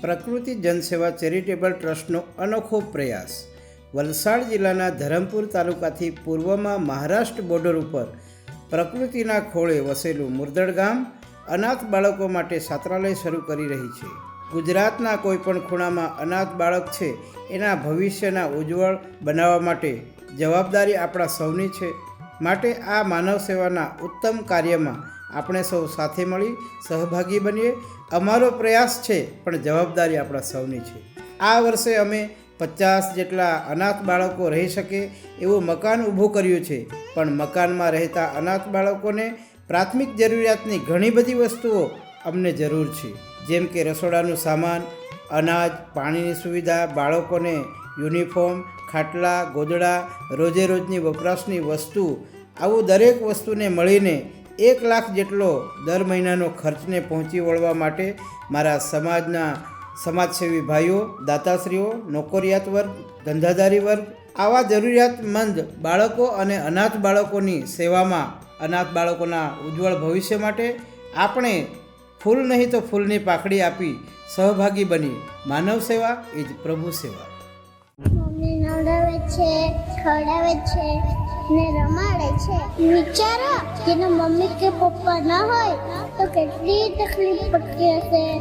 પ્રકૃતિ જનસેવા ચેરિટેબલ ટ્રસ્ટનો અનોખો પ્રયાસ. વલસાડ જિલ્લાના ધરમપુર તાલુકાથી પૂર્વમાં મહારાષ્ટ્ર બોર્ડર ઉપર પ્રકૃતિના ખોળે વસેલું મુરદડ ગામ અનાથ બાળકો માટે છાત્રાલય શરૂ કરી રહી છે. ગુજરાતના કોઈપણ ખૂણામાં અનાથ બાળક છે એના ભવિષ્યના ઉજ્જવળ બનાવવા માટે જવાબદારી આપણા સૌની છે. માટે આ માનવ સેવાના ઉત્તમ કાર્યમાં આપણે સૌ સાથે મળી સહભાગી બનીએ. અમારો પ્રયાસ છે, પણ જવાબદારી આપણા સૌની છે. આ વર્ષે અમે પચાસ જેટલા અનાથ બાળકો રહી શકે એવું મકાન ઊભું કર્યું છે. પણ મકાનમાં રહેતા અનાથ બાળકોને પ્રાથમિક જરૂરિયાતની ઘણી બધી વસ્તુઓ અમને જરૂર છે. જેમ કે રસોડાનું સામાન, અનાજ, પાણીની સુવિધા, બાળકોને યુનિફોર્મ, ખાટલા, ગોદડા, રોજે રોજની વપરાશની વસ્તુ, આવું દરેક વસ્તુને મળીને એક લાખ જેટલો દર મહિનાનો ખર્ચને પહોંચી વળવા માટે મારા સમાજના સમાજસેવી ભાઈઓ, દાતાશ્રીઓ, નોકરિયાત વર્ગ, ધંધાધારી વર્ગ, આવા જરૂરિયાતમંદ બાળકો અને અનાથ બાળકોની સેવામાં, અનાથ બાળકોના ઉજ્જવળ ભવિષ્ય માટે આપણે ફૂલ નહીં તો ફૂલની પાખડી આપી સહભાગી બની માનવ સેવા એ પ્રભુ સેવા. છે છે. ને રમાડે છે. વિચારો, જેના મમ્મી કે પપ્પા ના હોય, તો કેટલી તકલીફ પડતી હશે?